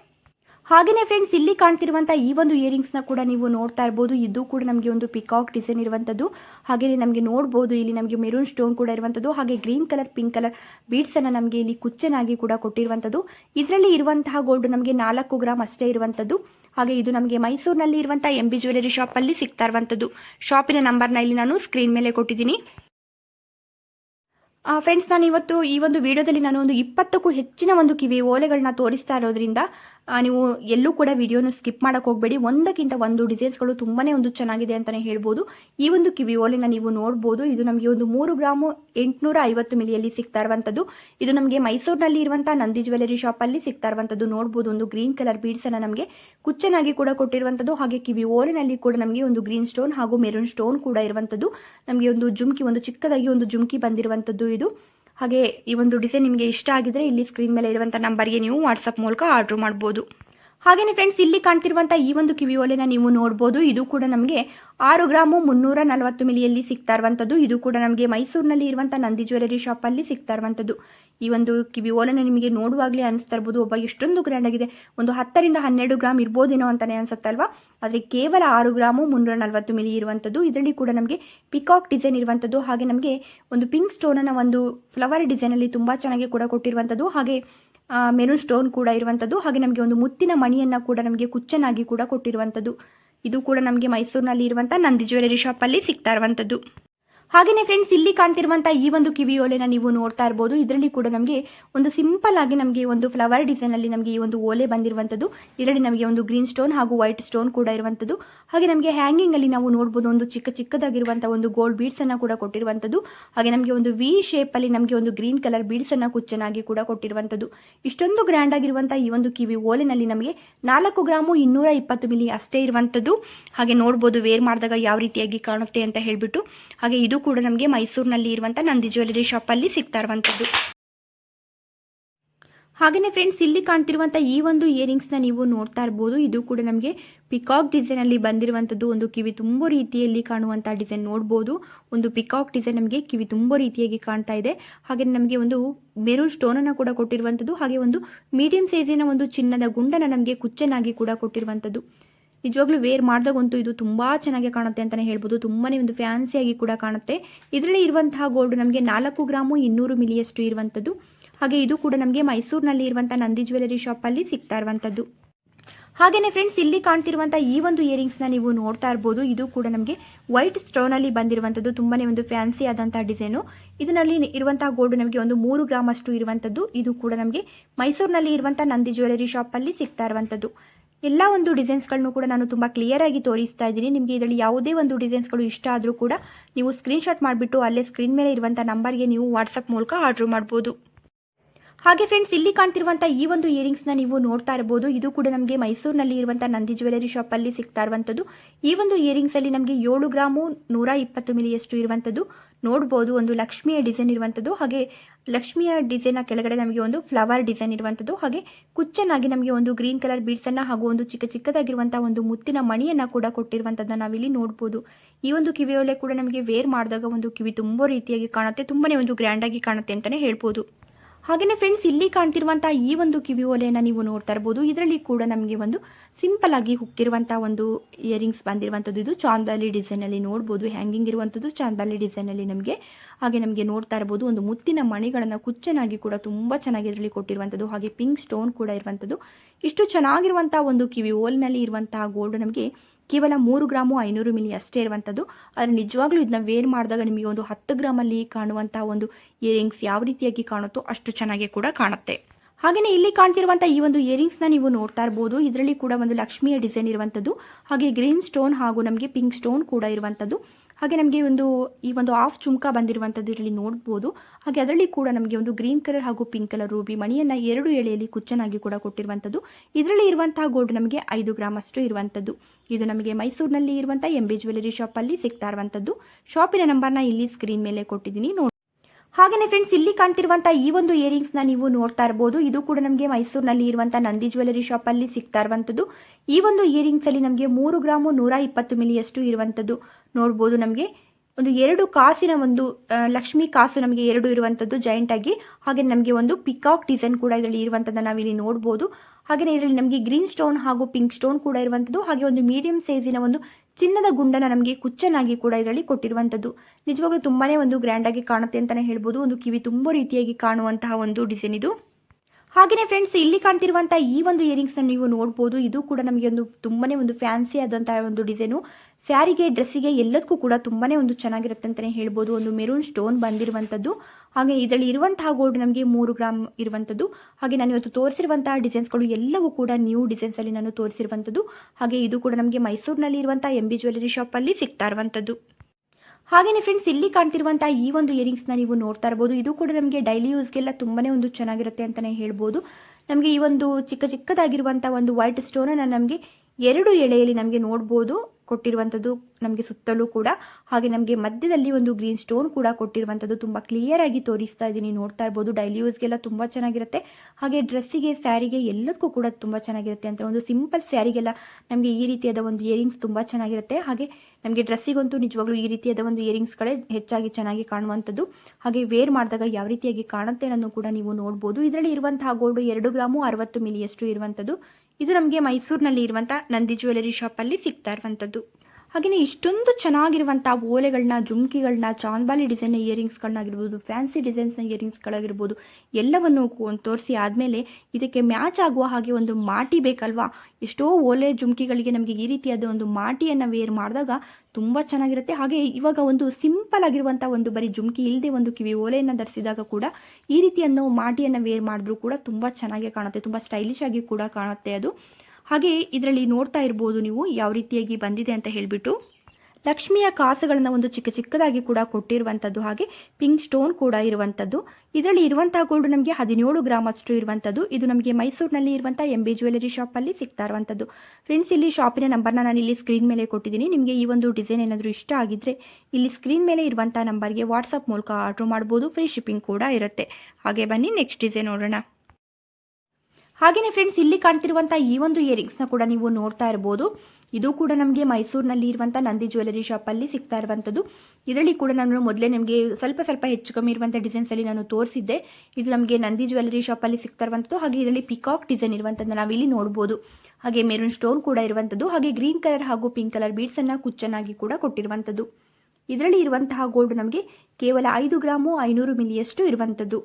ಹಾಗೆಯೇ ಫ್ರೆಂಡ್ಸ್ ಇಲ್ಲಿ ಕಾಣ್ತಿರುವಂಥ ಈ ಒಂದು ಇಯರಿಂಗ್ಸ್ನ ಕೂಡ ನೀವು ನೋಡ್ತಾ ಇರ್ಬೋದು. ಇದು ಕೂಡ ನಮಗೆ ಒಂದು ಪಿಕಾಕ್ ಡಿಸೈನ್ ಇರುವಂಥದ್ದು ಹಾಗೆಯೇ ನಮಗೆ ನೋಡ್ಬೋದು, ಇಲ್ಲಿ ನಮಗೆ ಮೆರೂನ್ ಸ್ಟೋನ್ ಕೂಡ ಇರುವಂಥದ್ದು ಹಾಗೆ ಗ್ರೀನ್ ಕಲರ್ ಪಿಂಕ್ ಕಲರ್ ಬೀಡ್ಸನ್ನು ನಮಗೆ ಇಲ್ಲಿ ಕುಚ್ಚನಾಗಿ ಕೂಡ ಕೊಟ್ಟಿರುವಂಥದ್ದು ಇದರಲ್ಲಿ ಇರುವಂತಹ ಗೋಲ್ಡ್ ನಮಗೆ ನಾಲ್ಕು ಗ್ರಾಮ್ ಅಷ್ಟೇ ಇರುವಂಥದ್ದು ಹಾಗೆ ಇದು ನಮಗೆ ಮೈಸೂರಿನಲ್ಲಿ ಇರುವಂಥ ಎಂ ಬಿ ಜ್ಯುವೆಲರಿ ಶಾಪಲ್ಲಿ ಸಿಗ್ತಾ ಇರುವಂಥದ್ದು ಶಾಪಿನ ನಂಬರ್ನ ಇಲ್ಲಿ ನಾನು ಸ್ಕ್ರೀನ್ ಮೇಲೆ ಕೊಟ್ಟಿದ್ದೀನಿ. ಫ್ರೆಂಡ್ಸ್ ನಾನು ಇವತ್ತು ಈ ಒಂದು ವಿಡಿಯೋದಲ್ಲಿ ನಾನು ಒಂದು ಇಪ್ಪತ್ತಕ್ಕೂ ಹೆಚ್ಚಿನ ಒಂದು ಕಿವಿ ಓಲೆಗಳನ್ನ ತೋರಿಸ್ತಾ ಇರೋದ್ರಿಂದ ನೀವು ಎಲ್ಲೂ ಕೂಡ ವಿಡಿಯೋನ ಸ್ಕಿಪ್ ಮಾಡಕ್ಕೆ ಹೋಗಬೇಡಿ. ಒಂದಕ್ಕಿಂತ ಒಂದು ಡಿಸೈನ್ಸ್ಗಳು ತುಂಬಾ ಒಂದು ಚೆನ್ನಾಗಿದೆ ಅಂತಲೇ ಹೇಳ್ಬೋದು. ಈ ಒಂದು ಕಿವಿ ಓಲೆನ ನೀವು ನೋಡ್ಬೋದು. ಇದು ನಮಗೆ ಒಂದು ಮೂರು ಗ್ರಾಮು ಎಂಟುನೂರ ಐವತ್ತು ಮಿಲಿಯಲ್ಲಿ ಸಿಗ್ತಾ ಇರುವಂಥದ್ದು ಇದು ನಮಗೆ ಮೈಸೂರಿನಲ್ಲಿ ಇರುವಂಥ ನಂದಿ ಜ್ಯುವೆಲರಿ ಶಾಪಲ್ಲಿ ಸಿಗ್ತಾ ಇರುವಂಥದ್ದು ನೋಡ್ಬೋದು, ಒಂದು ಗ್ರೀನ್ ಕಲರ್ ಬೀಡ್ಸನ್ನು ನಮಗೆ ಕುಚ್ಚನಾಗಿ ಕೂಡ ಕೊಟ್ಟಿರುವಂಥದ್ದು ಹಾಗೆ ಕಿವಿ ಓಲಿನಲ್ಲಿ ಕೂಡ ನಮಗೆ ಒಂದು ಗ್ರೀನ್ ಸ್ಟೋನ್ ಹಾಗೂ ಮೆರೂನ್ ಸ್ಟೋನ್ ಕೂಡ ಇರುವಂಥದ್ದು ನಮಗೆ ಒಂದು ಜುಮ್ಕಿ, ಒಂದು ಚಿಕ್ಕದಾಗಿ ಒಂದು ಜುಮ್ಕಿ ಬಂದಿರುವಂಥದ್ದು ಇದು. ಹಾಗೆ ಈ ಒಂದು ಡಿಸೈನ್ ನಿಮಗೆ ಇಷ್ಟ ಆಗಿದ್ರೆ ಇಲ್ಲಿ ಸ್ಕ್ರೀನ್ ಮೇಲೆ ಇರುವಂಥ ನಂಬರ್ಗೆ ನೀವು ವಾಟ್ಸಪ್ ಮೂಲಕ ಆರ್ಡರ್ ಮಾಡ್ಬೋದು. ಹಾಗೆಯೇ ಫ್ರೆಂಡ್ಸ್ ಇಲ್ಲಿ ಕಾಣ್ತಿರುವಂಥ ಈ ಒಂದು ಕಿವಿ ಓಲೆನ ನೀವು ನೋಡ್ಬೋದು. ಇದು ಕೂಡ ನಮಗೆ ಆರು ಗ್ರಾಮು ಮುನ್ನೂರ ನಲವತ್ತು ಮಿಲಿಯಲ್ಲಿ ಸಿಗ್ತಾ ಇರುವಂಥದ್ದು ಇದು ಕೂಡ ನಮಗೆ ಮೈಸೂರಿನಲ್ಲಿ ಇರುವಂಥ ನಂದಿ ಜ್ಯುವೆಲರಿ ಶಾಪಲ್ಲಿ ಸಿಗ್ತಾ ಇರುವಂಥದ್ದು ಈ ಒಂದು ಕಿವಿ ಓಲೆನ ನಿಮಗೆ ನೋಡುವಾಗಲೇ ಅನಿಸ್ತಾ ಇರ್ಬೋದು. ಒಬ್ಬ ಎಷ್ಟೊಂದು ಗ್ರ್ಯಾಂಡ್ ಆಗಿದೆ. ಒಂದು ಹತ್ತರಿಂದ ಹನ್ನೆರಡು ಗ್ರಾಮ್ ಇರ್ಬೋದೇನೋ ಅಂತಲೇ ಅನಿಸುತ್ತಲ್ವಾ ಆದರೆ ಕೇವಲ ಆರು ಗ್ರಾಮು ಮುನ್ನೂರ ನಲವತ್ತು ಮಿಲಿ ಇರುವಂಥದ್ದು. ಇದರಲ್ಲಿ ಕೂಡ ನಮಗೆ ಪಿಕಾಕ್ ಡಿಸೈನ್ ಇರುವಂಥದ್ದು. ಹಾಗೆ ನಮಗೆ ಒಂದು ಪಿಂಕ್ ಸ್ಟೋನನ್ನು ಒಂದು ಫ್ಲವರ್ ಡಿಸೈನಲ್ಲಿ ತುಂಬ ಚೆನ್ನಾಗಿ ಕೂಡ ಕೊಟ್ಟಿರುವಂಥದ್ದು. ಹಾಗೆ ಮೆರೂನ್ ಸ್ಟೋನ್ ಕೂಡ ಇರುವಂಥದ್ದು. ಹಾಗೆ ನಮಗೆ ಒಂದು ಮುತ್ತಿನ ಮಣಿಯನ್ನು ಕೂಡ ನಮಗೆ ಕುಚ್ಚನಾಗಿ ಕೂಡ ಕೊಟ್ಟಿರುವಂಥದ್ದು. ಇದು ಕೂಡ ನಮಗೆ ಮೈಸೂರಿನಲ್ಲಿ ಇರುವಂಥ ನಂದಿ ಜ್ಯುವೆಲರಿ ಶಾಪಲ್ಲಿ ಸಿಗ್ತಾ ಇರುವಂಥದ್ದು. ಹಾಗೆಯೇ ಫ್ರೆಂಡ್ಸ್ ಇಲ್ಲಿ ಕಾಣ್ತಿರುವಂಥ ಈ ಒಂದು ಕಿವಿ ಓಲೆನ ನೀವು ನೋಡ್ತಾ ಇರ್ಬೋದು. ಇದರಲ್ಲಿ ಕೂಡ ನಮಗೆ ಒಂದು ಸಿಂಪಲ್ ಆಗಿ ನಮಗೆ ಒಂದು ಫ್ಲವರ್ ಡಿಸೈನ್ ಅಲ್ಲಿ ನಮಗೆ ಈ ಒಂದು ಓಲೆ ಬಂದಿರುವಂಥದ್ದು ಇದರಲ್ಲಿ ನಮಗೆ ಒಂದು ಗ್ರೀನ್ ಸ್ಟೋನ್ ಹಾಗೂ ವೈಟ್ ಸ್ಟೋನ್ ಕೂಡ ಇರುವಂಥದ್ದು ಹಾಗೆ ನಮಗೆ ಹ್ಯಾಂಗಿಂಗ್ ಅಲ್ಲಿ ನಾವು ನೋಡಬಹುದು ಒಂದು ಚಿಕ್ಕ ಚಿಕ್ಕದಾಗಿರುವಂತಹ ಒಂದು ಗೋಲ್ಡ್ ಬೀಡ್ಸ್ ಅನ್ನ ಕೂಡ ಕೊಟ್ಟಿರುವಂಥದ್ದು. ಹಾಗೆ ನಮಗೆ ಒಂದು ವಿ ಶೇಪಲ್ಲಿ ನಮಗೆ ಒಂದು ಗ್ರೀನ್ ಕಲರ್ ಬೀಡ್ಸನ್ನು ಕುಚ್ಚನಾಗಿ ಕೂಡ ಕೊಟ್ಟಿರುವಂಥದ್ದು. ಇಷ್ಟೊಂದು ಗ್ರ್ಯಾಂಡ್ ಆಗಿರುವಂತಹ ಈ ಒಂದು ಕಿವಿ ಓಲೆನಲ್ಲಿ ನಮಗೆ ನಾಲ್ಕು ಗ್ರಾಮು ಇನ್ನೂರ ಇಪ್ಪತ್ತು ಮಿಲಿ ಅಷ್ಟೇ ಇರುವಂಥದ್ದು. ಹಾಗೆ ನೋಡಬಹುದು ವೇರ್ ಮಾಡಿದಾಗ ಯಾವ ರೀತಿಯಾಗಿ ಕಾಣುತ್ತೆ ಅಂತ ಹೇಳಿಬಿಟ್ಟು. ಹಾಗೆ ಇದು ಕೂಡ ನಮಗೆ ಮೈಸೂರಿನಲ್ಲಿ ಇರುವಂತಹ ನಂದಿ ಜ್ಯುವೆಲರಿ ಶಾಪಲ್ಲಿ ಸಿಗ್ತಾ ಇರುವಂಥದ್ದು. ಹಾಗೆಯೇ ಫ್ರೆಂಡ್ಸ್ ಇಲ್ಲಿ ಕಾಣ್ತಿರುವಂಥ ಈ ಒಂದು ಇಯರಿಂಗ್ಸ್ನ ನೀವು ನೋಡ್ತಾ ಇರ್ಬೋದು. ಇದು ಕೂಡ ನಮಗೆ ಪಿಕಾಕ್ ಡಿಸೈನಲ್ಲಿ ಬಂದಿರುವಂಥದ್ದು ಒಂದು ಕಿವಿ ತುಂಬ ರೀತಿಯಲ್ಲಿ ಕಾಣುವಂಥ ಡಿಸೈನ್ ನೋಡ್ಬೋದು. ಒಂದು ಪಿಕಾಕ್ ಡಿಸೈನ್ ನಮಗೆ ಕಿವಿ ತುಂಬ ರೀತಿಯಾಗಿ ಕಾಣ್ತಾ ಇದೆ. ಹಾಗೆ ನಮಗೆ ಒಂದು ಮೆರೂನ್ ಸ್ಟೋನನ್ನು ಕೂಡ ಕೊಟ್ಟಿರುವಂಥದ್ದು ಹಾಗೆ ಒಂದು ಮೀಡಿಯಂ ಸೈಜಿನ ಒಂದು ಚಿನ್ನದ ಗುಂಡನ್ನು ನಮಗೆ ಕುಚ್ಚನಾಗಿ ಕೂಡ ಕೊಟ್ಟಿರುವಂಥದ್ದು ನಿಜವಾಗ್ಲೂ ವೇರ್ ಮಾಡಿದಾಗಂತೂ ಇದು ತುಂಬ ಚೆನ್ನಾಗಿ ಕಾಣುತ್ತೆ ಅಂತಲೇ ಹೇಳ್ಬೋದು. ತುಂಬಾ ಒಂದು ಫ್ಯಾನ್ಸಿಯಾಗಿ ಕೂಡ ಕಾಣುತ್ತೆ. ಇದರಲ್ಲಿ ಇರುವಂತಹ ಗೋಲ್ಡ್ ನಮಗೆ ನಾಲ್ಕು ಗ್ರಾಮು ಇನ್ನೂರು ಮಿಲಿಯಷ್ಟು ಇರುವಂಥದ್ದು ಹಾಗೆ ಇದು ಕೂಡ ನಮಗೆ ಮೈಸೂರಿನಲ್ಲಿ ಇರುವಂಥ ನಂದಿ ಜ್ಯುವೆಲರಿ ಶಾಪಲ್ಲಿ ಸಿಗ್ತಾ ಇರುವಂಥದ್ದು ಹಾಗೆಯೇ ಫ್ರೆಂಡ್ಸ್ ಇಲ್ಲಿ ಕಾಣ್ತಿರುವಂಥ ಈ ಒಂದು ಇಯರಿಂಗ್ಸ್ನ ನೀವು ನೋಡ್ತಾ ಇರ್ಬೋದು. ಇದು ಕೂಡ ನಮಗೆ ವೈಟ್ ಸ್ಟೋನಲ್ಲಿ ಬಂದಿರುವಂಥದ್ದು ತುಂಬಾನೇ ಒಂದು ಫ್ಯಾನ್ಸಿ ಆದಂಥ ಡಿಸೈನು ಇದರಲ್ಲಿ ಇರುವಂತಹ ಗೋಲ್ಡ್ ನಮಗೆ ಒಂದು ಮೂರು ಗ್ರಾಮ್ ಅಷ್ಟು ಇರುವಂಥದ್ದು ಇದು ಕೂಡ ನಮಗೆ ಮೈಸೂರಿನಲ್ಲಿ ಇರುವಂಥ ನಂದಿ ಜ್ಯುವೆಲರಿ ಶಾಪಲ್ಲಿ ಸಿಗ್ತಾ ಇರುವಂಥದ್ದು ಎಲ್ಲ ಒಂದು ಡಿಸೈನ್ಸ್ಗಳನ್ನು ಕೂಡ ನಾನು ತುಂಬ ಕ್ಲಿಯರ್ ಆಗಿ ತೋರಿಸ್ತಾ ಇದ್ದೀನಿ. ನಿಮಗೆ ಇದರಲ್ಲಿ ಯಾವುದೇ ಒಂದು ಡಿಸೈನ್ಸ್ಗಳು ಇಷ್ಟ ಆದರೂ ಕೂಡ ನೀವು ಸ್ಕ್ರೀನ್ಶಾಟ್ ಮಾಡಿಬಿಟ್ಟು ಅಲ್ಲೇ ಸ್ಕ್ರೀನ್ ಮೇಲೆ ಇರುವಂಥ ನಂಬರ್ಗೆ ನೀವು ವಾಟ್ಸಪ್ ಮೂಲಕ ಆರ್ಡರ್ ಮಾಡ್ಬೋದು. ಹಾಗೆ ಫ್ರೆಂಡ್ಸ್ ಇಲ್ಲಿ ಕಾಣ್ತಿರುವಂಥ ಈ ಒಂದು ಇಯರಿಂಗ್ಸ್ನ ನೀವು ನೋಡ್ತಾ ಇರಬಹುದು ಇದು ಕೂಡ ನಮಗೆ ಮೈಸೂರಿನಲ್ಲಿ ಇರುವಂತ ನಂದಿ ಜ್ಯುವೆಲರಿ ಶಾಪಲ್ಲಿ ಸಿಗ್ತಾ ಇರುವಂಥದ್ದು ಈ ಒಂದು ಇಯರಿಂಗ್ಸ್ ಅಲ್ಲಿ ನಮಗೆ ಏಳು ಗ್ರಾಮು ನೂರ ಇಪ್ಪತ್ತು ಮಿಲಿಯಷ್ಟು ಇರುವಂತದ್ದು. ನೋಡಬಹುದು ಒಂದು ಲಕ್ಷ್ಮಿಯ ಡಿಸೈನ್ ಇರುವಂಥದ್ದು ಹಾಗೆ ಲಕ್ಷ್ಮಿಯ ಡಿಸೈನ್ನ ಕೆಳಗಡೆ ನಮಗೆ ಒಂದು ಫ್ಲವರ್ ಡಿಸೈನ್ ಇರುವಂಥದ್ದು ಹಾಗೆ ಕುಚ್ಚನಾಗಿ ನಮಗೆ ಒಂದು ಗ್ರೀನ್ ಕಲರ್ ಬೀಡ್ಸನ್ನು ಹಾಗೂ ಒಂದು ಚಿಕ್ಕ ಚಿಕ್ಕದಾಗಿರುವಂತಹ ಒಂದು ಮುತ್ತಿನ ಮಣಿಯನ್ನ ಕೂಡ ಕೊಟ್ಟಿರುವಂಥದ್ದನ್ನು ನಾವಿಲ್ಲಿ ನೋಡಬಹುದು ಈ ಒಂದು ಕಿವಿಯೋಲೆ ಕೂಡ ನಮಗೆ ವೇರ್ ಮಾಡಿದಾಗ ಒಂದು ಕಿವಿ ತುಂಬಾ ರೀತಿಯಾಗಿ ಕಾಣುತ್ತೆ. ತುಂಬಾನೇ ಒಂದು ಗ್ರ್ಯಾಂಡಾಗಿ ಕಾಣುತ್ತೆ ಅಂತಾನೆ ಹೇಳ್ಬೋದು. ಹಾಗೆಯೇ ಫ್ರೆಂಡ್ಸ್ ಇಲ್ಲಿ ಕಾಣ್ತಿರುವಂಥ ಈ ಒಂದು ಕಿವಿ ಓಲೆಯನ್ನು ನೀವು ನೋಡ್ತಾ ಇರ್ಬೋದು. ಇದರಲ್ಲಿ ಕೂಡ ನಮಗೆ ಒಂದು ಸಿಂಪಲ್ ಆಗಿ ಹುಕ್ಕಿರುವಂಥ ಒಂದು ಇಯರಿಂಗ್ಸ್ ಬಂದಿರುವಂಥದ್ದು ಇದು ಚಾಂದಾಲಿ ಡಿಸೈನಲ್ಲಿ ನೋಡ್ಬೋದು. ಹ್ಯಾಂಗಿಂಗ್ ಇರುವಂಥದ್ದು ಚಾಂದಾಲಿ ಡಿಸೈನಲ್ಲಿ ನಮಗೆ. ಹಾಗೆ ನಮಗೆ ನೋಡ್ತಾ ಇರ್ಬೋದು. ಒಂದು ಮುತ್ತಿನ ಮಣಿಗಳನ್ನು ಕುಚ್ಚನಾಗಿ ಕೂಡ ತುಂಬ ಚೆನ್ನಾಗಿ ಇದರಲ್ಲಿ ಕೊಟ್ಟಿರುವಂಥದ್ದು ಹಾಗೆ ಪಿಂಕ್ ಸ್ಟೋನ್ ಕೂಡ ಇರುವಂಥದ್ದು ಇಷ್ಟು ಚೆನ್ನಾಗಿರುವಂಥ ಒಂದು ಕಿವಿ ಓಲ್ನಲ್ಲಿ ಇರುವಂತಹ ಗೋಲ್ಡ್ ನಮಗೆ ಕೇವಲ ಮೂರು ಗ್ರಾಮು ಐನೂರು ಮಿಲಿ ಅಷ್ಟೇ ಇರುವಂಥದ್ದು. ಆದರೆ ನಿಜವಾಗ್ಲೂ ಇದನ್ನ ವೇರ್ ಮಾಡಿದಾಗ ನಿಮಗೆ ಒಂದು ಹತ್ತು ಗ್ರಾಮಲ್ಲಿ ಕಾಣುವಂಥ ಒಂದು ಇಯರಿಂಗ್ಸ್ ಯಾವ ರೀತಿಯಾಗಿ ಕಾಣುತ್ತೋ ಅಷ್ಟು ಚೆನ್ನಾಗಿ ಕೂಡ ಕಾಣುತ್ತೆ. ಹಾಗೆಯೇ ಇಲ್ಲಿ ಕಾಣ್ತಿರುವಂಥ ಈ ಒಂದು ಇಯರಿಂಗ್ಸ್ನ ನೀವು ನೋಡ್ತಾ ಇರ್ಬೋದು. ಇದರಲ್ಲಿ ಕೂಡ ಒಂದು ಲಕ್ಷ್ಮಿಯ ಡಿಸೈನ್ ಇರುವಂಥದ್ದು. ಹಾಗೆ ಗ್ರೀನ್ ಸ್ಟೋನ್ ಹಾಗೂ ನಮಗೆ ಪಿಂಕ್ ಸ್ಟೋನ್ ಕೂಡ ಇರುವಂಥದ್ದು. ಹಾಗೆ ನಮಗೆ ಒಂದು, ಈ ಒಂದು ಆಫ್ ಚುಮ್ಕ ಬಂದಿರುವಂಥದ್ದು ಇದರಲ್ಲಿ ನೋಡ್ಬೋದು. ಹಾಗೆ ಅದರಲ್ಲಿ ಕೂಡ ನಮಗೆ ಒಂದು ಗ್ರೀನ್ ಕಲರ್ ಹಾಗೂ ಪಿಂಕ್ ಕಲರ್ ರೂಬಿ ಮಣಿಯನ್ನು ಎರಡು ಎಳೆಯಲ್ಲಿ ಕುಚ್ಚನಾಗಿ ಕೂಡ ಕೊಟ್ಟಿರುವಂಥದ್ದು. ಇದರಲ್ಲಿ ಇರುವಂತಹ ಗೋಲ್ಡ್ ನಮಗೆ ಐದು ಗ್ರಾಮ್ ಅಷ್ಟು ಇರುವಂಥದ್ದು. ಇದು ನಮಗೆ ಮೈಸೂರಿನಲ್ಲಿ ಇರುವಂಥ ಎಂ ಬಿ ಜ್ಯುವೆಲರಿ ಶಾಪಲ್ಲಿ ಸಿಗ್ತಾ ಇರುವಂಥದ್ದು. ಶಾಪಿನ ನಂಬರ್ನ ಇಲ್ಲಿ ಸ್ಕ್ರೀನ್ ಮೇಲೆ ಕೊಟ್ಟಿದ್ದೀನಿ. ನೋಡಿ ಹಾಗೆಯೇ ಫ್ರೆಂಡ್ಸ್ ಇಲ್ಲಿ ಕಾಣ್ತಿರುವಂತಹ ಈ ಒಂದು ಇಯರಿಂಗ್ಸ್ನ ನೀವು ನೋಡ್ತಾ ಇರಬಹುದು ಇದು ಕೂಡ ನಮಗೆ ಮೈಸೂರಿನಲ್ಲಿ ಇರುವಂತಹ ನಂದಿ ಜ್ಯುವೆಲರಿ ಅಲ್ಲಿ ಸಿಗ್ತಾ ಇರುವಂತದ್ದು. ಈ ಒಂದು ಇಯರಿಂಗ್ಸ್ ಅಲ್ಲಿ ನಮಗೆ ಮೂರು ಗ್ರಾಮು ನೂರ ಇಪ್ಪತ್ತು ಮಿಲಿಯಷ್ಟು ಇರುವಂತದ್ದು ನೋಡಬಹುದು ನಮಗೆ. ಒಂದು ಎರಡು ಕಾಸಿನ ಒಂದು ಲಕ್ಷ್ಮಿ ಕಾಸು ನಮಗೆ ಎರಡು ಇರುವಂತದ್ದು ಜಾಯಿಂಟ್ ಆಗಿ. ಹಾಗೆ ನಮಗೆ ಒಂದು ಪಿಕಾಕ್ ಡಿಸೈನ್ ಕೂಡ ಇದರಲ್ಲಿ ಇರುವಂಥದ್ದನ್ನು ನಾವಿಲ್ಲಿ ನೋಡಬಹುದು ಹಾಗೆ ಇದರಲ್ಲಿ ನಮಗೆ ಗ್ರೀನ್ ಸ್ಟೋನ್ ಹಾಗೂ ಪಿಂಕ್ ಸ್ಟೋನ್ ಕೂಡ ಇರುವಂತದ್ದು. ಹಾಗೆ ಒಂದು ಮೀಡಿಯಂ ಸೈಜಿನ ಒಂದು ಚಿನ್ನದ ಗುಂಡನ ನಮಗೆ ಕುಚ್ಚನಾಗಿ ಕೂಡ ಇದರಲ್ಲಿ ಕೊಟ್ಟಿರುವಂಥದ್ದು. ನಿಜವಾಗ್ಲೂ ತುಂಬಾನೇ ಒಂದು ಗ್ರ್ಯಾಂಡ್ ಆಗಿ ಕಾಣುತ್ತೆ ಅಂತಾನೆ ಹೇಳ್ಬೋದು. ಒಂದು ಕಿವಿ ತುಂಬ ರೀತಿಯಾಗಿ ಕಾಣುವಂತಹ ಒಂದು ಡಿಸೈನ್ ಇದು. ಹಾಗೆಯೇ ಫ್ರೆಂಡ್ಸ್ ಇಲ್ಲಿ ಕಾಣ್ತಿರುವಂಥ ಈ ಒಂದು ಇಯರಿಂಗ್ಸ್ನ ನೀವು ನೋಡ್ಬೋದು. ಇದು ಕೂಡ ನಮಗೆ ಒಂದು ತುಂಬಾನೇ ಒಂದು ಫ್ಯಾನ್ಸಿ ಆದಂತಹ ಒಂದು ಡಿಸೈನು ಸ್ಯಾರಿಗೆ ಡ್ರೆಸ್ಸಿಗೆ ಎಲ್ಲದಕ್ಕೂ ಕೂಡ ತುಂಬಾನೇ ಒಂದು ಚೆನ್ನಾಗಿರುತ್ತೆ ಅಂತಲೇ ಹೇಳ್ಬೋದು. ಒಂದು ಮೆರೂನ್ ಸ್ಟೋನ್ ಬಂದಿರುವಂಥದ್ದು ಹಾಗೆ ಇದರಲ್ಲಿ ಇರುವಂತಹ ಗೋಲ್ಡ್ ನಮಗೆ ಮೂರು ಗ್ರಾಮ್ ಇರುವಂಥದ್ದು ಹಾಗೆ ನಾನು ಇವತ್ತು ತೋರಿಸಿರುವಂತಹ ಡಿಸೈನ್ಸ್ಗಳು ಎಲ್ಲವೂ ಕೂಡ ನ್ಯೂ ಡಿಸೈನ್ಸಲ್ಲಿ ನಾನು ತೋರಿಸಿರುವಂಥದ್ದು ಹಾಗೆ ಇದು ಕೂಡ ನಮಗೆ ಮೈಸೂರಿನಲ್ಲಿ ಇರುವಂಥ ಎಂ ಬಿ ಜ್ಯುವೆಲರಿ ಶಾಪಲ್ಲಿ ಸಿಗ್ತಾ ಇರುವಂಥದ್ದು ಹಾಗೆಯೇ ಫ್ರೆಂಡ್ಸ್ ಇಲ್ಲಿ ಕಾಣ್ತಿರುವಂತಹ ಈ ಒಂದು ಇಯರಿಂಗ್ಸ್ನ ನೀವು ನೋಡ್ತಾ ಇರ್ಬೋದು. ಇದು ಕೂಡ ನಮಗೆ ಡೈಲಿ ಯೂಸ್ಗೆಲ್ಲ ತುಂಬಾನೇ ಒಂದು ಚೆನ್ನಾಗಿರುತ್ತೆ ಅಂತಲೇ ಹೇಳ್ಬೋದು. ನಮಗೆ ಈ ಒಂದು ಚಿಕ್ಕ ಚಿಕ್ಕದಾಗಿರುವಂಥ ಒಂದು ವೈಟ್ ಸ್ಟೋನನ್ನು ನಮಗೆ ಎರಡು ಎಳೆಯಲ್ಲಿ ನಮಗೆ ನೋಡ್ಬೋದು. ಕೊಟ್ಟಿರುವಂಥದ್ದು ನಮಗೆ ಸುತ್ತಲೂ ಕೂಡ. ಹಾಗೆ ನಮಗೆ ಮಧ್ಯದಲ್ಲಿ ಒಂದು ಗ್ರೀನ್ ಸ್ಟೋನ್ ಕೂಡ ಕೊಟ್ಟಿರುವಂಥದ್ದು ತುಂಬ ಕ್ಲಿಯರ್ ಆಗಿ ತೋರಿಸ್ತಾ ಇದ್ದೀನಿ ನೋಡ್ತಾ ಇರ್ಬೋದು ಡೈಲಿ ಯೂಸ್ಗೆಲ್ಲ ತುಂಬ ಚೆನ್ನಾಗಿರುತ್ತೆ. ಹಾಗೆ ಡ್ರೆಸ್ಸಿಗೆ ಸ್ಯಾರಿಗೆ ಎಲ್ಲದಕ್ಕೂ ಕೂಡ ತುಂಬ ಚೆನ್ನಾಗಿರುತ್ತೆ ಅಂತ ಒಂದು ಸಿಂಪಲ್ ಸ್ಯಾರಿಗೆಲ್ಲ ನಮಗೆ ಈ ರೀತಿಯಾದ ಒಂದು ಇಯರಿಂಗ್ಸ್ ತುಂಬ ಚೆನ್ನಾಗಿರುತ್ತೆ. ಹಾಗೆ ನಮಗೆ ಡ್ರೆಸ್ಸಿಗಂತೂ ನಿಜವಾಗ್ಲೂ ಈ ರೀತಿಯಾದ ಒಂದು ಇಯರಿಂಗ್ಸ್ಗಳೇ ಹೆಚ್ಚಾಗಿ ಚೆನ್ನಾಗಿ ಕಾಣುವಂಥದ್ದು ಹಾಗೆ ವೇರ್ ಮಾಡಿದಾಗ ಯಾವ ರೀತಿಯಾಗಿ ಕಾಣುತ್ತೆ ಅನ್ನೋದು ಕೂಡ ನೀವು ನೋಡ್ಬೋದು. ಇದರಲ್ಲಿ ಇರುವಂತಹ ಗೋಲ್ಡ್ ಎರಡು ಗ್ರಾಮು ಅರವತ್ತು ಮಿಲಿಯಷ್ಟು ಇರುವಂಥದ್ದು ಇದು ನಮಗೆ ಮೈಸೂರಿನಲ್ಲಿ ಇರುವಂಥ ನಂದಿ ಜ್ಯುವೆಲರಿ ಶಾಪಲ್ಲಿ ಸಿಗ್ತಾ ಇರುವಂಥದ್ದು ಹಾಗೆಯೇ ಇಷ್ಟೊಂದು ಚೆನ್ನಾಗಿರುವಂಥ ಓಲೆಗಳನ್ನ, ಜುಮ್ಕಿಗಳನ್ನ, ಚಾಂದ್ಬಾಲಿ ಡಿಸೈನ್ ಇಯರಿಂಗ್ಸ್ಗಳನ್ನಾಗಿರ್ಬೋದು ಫ್ಯಾನ್ಸಿ ಡಿಸೈನ್ಸ್ನ ಇಯರಿಂಗ್ಸ್ಗಳಾಗಿರ್ಬೋದು ಎಲ್ಲವನ್ನು ತೋರಿಸಿ ಆದಮೇಲೆ ಇದಕ್ಕೆ ಮ್ಯಾಚ್ ಆಗುವ ಹಾಗೆ ಒಂದು ಮಾಟಿ ಬೇಕಲ್ವಾ? ಎಷ್ಟೋ ಓಲೆ ಜುಮ್ಕಿಗಳಿಗೆ ನಮಗೆ ಈ ರೀತಿಯಾದ ಒಂದು ಮಾಟಿಯನ್ನು ವೇರ್ ಮಾಡಿದಾಗ ತುಂಬ ಚೆನ್ನಾಗಿರುತ್ತೆ. ಹಾಗೆ ಇವಾಗ ಒಂದು ಸಿಂಪಲ್ ಆಗಿರುವಂಥ ಒಂದು ಬರೀ ಜುಮ್ಕಿ ಇಲ್ಲದೆ ಒಂದು ಕಿವಿ ಓಲೆಯನ್ನು ಧರಿಸಿದಾಗ ಕೂಡ ಈ ರೀತಿಯನ್ನು ಮಾಟಿಯನ್ನು ವೇರ್ ಮಾಡಿದ್ರೂ ಕೂಡ ತುಂಬ ಚೆನ್ನಾಗಿ ಕಾಣುತ್ತೆ. ತುಂಬ ಸ್ಟೈಲಿಶ್ ಆಗಿ ಕೂಡ ಕಾಣುತ್ತೆ ಅದು. ಹಾಗೆ ಇದರಲ್ಲಿ ನೋಡ್ತಾ ಇರ್ಬೋದು ನೀವು ಯಾವ ರೀತಿಯಾಗಿ ಬಂದಿದೆ ಅಂತ ಹೇಳಿಬಿಟ್ಟು. ಲಕ್ಷ್ಮಿಯ ಕಾಸುಗಳನ್ನು ಒಂದು ಚಿಕ್ಕ ಚಿಕ್ಕದಾಗಿ ಕೂಡ ಕೊಟ್ಟಿರುವಂಥದ್ದು ಹಾಗೆ ಪಿಂಕ್ ಸ್ಟೋನ್ ಕೂಡ ಇರುವಂಥದ್ದು. ಇದರಲ್ಲಿ ಇರುವಂತಹ ಗೋಲ್ಡ್ ನಮಗೆ ಹದಿನೇಳು ಗ್ರಾಮ್ ಅಷ್ಟು ಇರುವಂಥದ್ದು. ಇದು ನಮಗೆ ಮೈಸೂರಿನಲ್ಲಿ ಇರುವಂಥ ಎಂ ಬಿ ಜ್ಯುವೆಲರಿ ಶಾಪಲ್ಲಿ ಸಿಗ್ತಾ ಇರುವಂಥದ್ದು. ಫ್ರೆಂಡ್ಸ್ ಇಲ್ಲಿ ಶಾಪಿನ ನಂಬರ್ನ ನಾನು ಇಲ್ಲಿ ಸ್ಕ್ರೀನ್ ಮೇಲೆ ಕೊಟ್ಟಿದ್ದೀನಿ. ನಿಮಗೆ ಈ ಒಂದು ಡಿಸೈನ್ ಏನಾದರೂ ಇಷ್ಟ ಆಗಿದ್ದರೆ ಇಲ್ಲಿ ಸ್ಕ್ರೀನ್ ಮೇಲೆ ಇರುವಂಥ ನಂಬರ್ಗೆ ವಾಟ್ಸಪ್ ಮೂಲಕ ಆರ್ಡ್ರ್ ಮಾಡ್ಬೋದು. ಫ್ರೀ ಶಿಪ್ಪಿಂಗ್ ಕೂಡ ಇರುತ್ತೆ. ಹಾಗೆ ಬನ್ನಿ ನೆಕ್ಸ್ಟ್ ಡಿಸೈನ್ ನೋಡೋಣ. ಹಾಗೆಯೇ ಫ್ರೆಂಡ್ಸ್ ಇಲ್ಲಿ ಕಾಣ್ತಿರುವಂಥ ಈ ಒಂದು ಇಯರಿಂಗ್ಸ್ನ ಕೂಡ ನೀವು ನೋಡ್ತಾ ಇರ್ಬೋದು. ಇದು ಕೂಡ ನಮಗೆ ಮೈಸೂರಿನಲ್ಲಿ ಇರುವಂಥ ನಂದಿ ಜ್ಯುವೆಲರಿ ಶಾಪಲ್ಲಿ ಸಿಗ್ತಾ ಇರುವಂಥದ್ದು ಇದರಲ್ಲಿ ಕೂಡ ನಾನು ಮೊದಲೇ ನಿಮಗೆ ಸ್ವಲ್ಪ ಸ್ವಲ್ಪ ಹೆಚ್ಚು ಕಮ್ಮಿ ಇರುವಂಥ ಡಿಸೈನ್ಸಲ್ಲಿ ನಾನು ತೋರಿಸಿದ್ದೆ. ಇದು ನಮಗೆ ನಂದಿ ಜ್ಯುವೆಲರಿ ಶಾಪಲ್ಲಿ ಸಿಗ್ತಾ ಇರುವಂಥದ್ದು ಹಾಗೆ ಇದರಲ್ಲಿ ಪಿಕಾಕ್ ಡಿಸೈನ್ ಇರುವಂಥದ್ದು ನಾವಿಲ್ಲಿ ನೋಡ್ಬೋದು. ಹಾಗೆ ಮೆರೂನ್ ಸ್ಟೋನ್ ಕೂಡ ಇರುವಂಥದ್ದು ಹಾಗೆ ಗ್ರೀನ್ ಕಲರ್ ಹಾಗೂ ಪಿಂಕ್ ಕಲರ್ ಬೀಡ್ಸನ್ನು ಕುಚ್ಚನಾಗಿ ಕೂಡ ಕೊಟ್ಟಿರುವಂಥದ್ದು ಇದರಲ್ಲಿ ಇರುವಂತಹ ಗೋಲ್ಡ್ ನಮಗೆ ಕೇವಲ ಐದು ಗ್ರಾಮು ಐನೂರು ಮಿಲಿಯಷ್ಟು ಇರುವಂಥದ್ದು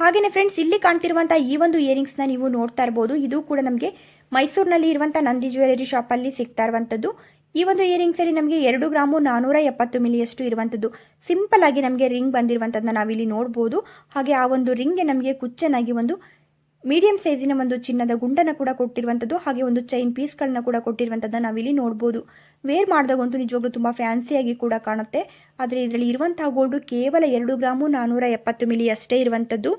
ಹಾಗೆಯೇ ಫ್ರೆಂಡ್ಸ್ ಇಲ್ಲಿ ಕಾಣ್ತಿರುವಂಥ ಈ ಒಂದು ಇಯರಿಂಗ್ಸ್ನ ನೀವು ನೋಡ್ತಾ ಇರ್ಬೋದು. ಇದು ಕೂಡ ನಮಗೆ ಮೈಸೂರಿನಲ್ಲಿ ಇರುವಂಥ ನಂದಿ ಜ್ಯುವೆಲರಿ ಶಾಪಲ್ಲಿ ಸಿಗ್ತಾ ಇರುವಂಥದ್ದು ಈ ಒಂದು ಇಯರಿಂಗ್ಸಲ್ಲಿ ನಮಗೆ ಎರಡು ಗ್ರಾಮು ನಾನೂರ ಎಪ್ಪತ್ತು ಮಿಲಿಯಷ್ಟು ಇರುವಂಥದ್ದು ಸಿಂಪಲ್ ಆಗಿ ನಮಗೆ ರಿಂಗ್ ಬಂದಿರುವಂಥದ್ದನ್ನ ನಾವಿಲ್ಲಿ ನೋಡ್ಬೋದು. ಹಾಗೆ ಆ ಒಂದು ರಿಂಗ್ಗೆ ನಮಗೆ ಕುಚ್ಚನಾಗಿ ಒಂದು ಮೀಡಿಯಂ ಸೈಜಿನ ಒಂದು ಚಿನ್ನದ ಗುಂಡನ್ನು ಕೂಡ ಕೊಟ್ಟಿರುವಂಥದ್ದು ಹಾಗೆ ಒಂದು ಚೈನ್ ಪೀಸ್ಗಳನ್ನ ಕೂಡ ಕೊಟ್ಟಿರುವಂಥದ್ದನ್ನ ನಾವಿಲ್ಲಿ ನೋಡ್ಬೋದು. ವೇರ್ ಮಾಡಿದಾಗಂತೂ ನಿಜವಾಗ್ಲೂ ತುಂಬ ಫ್ಯಾನ್ಸಿಯಾಗಿ ಕೂಡ ಕಾಣುತ್ತೆ. ಆದರೆ ಇದರಲ್ಲಿ ಇರುವಂತಹ ಗೋಲ್ಡು ಕೇವಲ ಎರಡು ಗ್ರಾಮು ನಾನೂರ ಎಪ್ಪತ್ತು ಮಿಲಿ ಅಷ್ಟೇ ಇರುವಂಥದ್ದು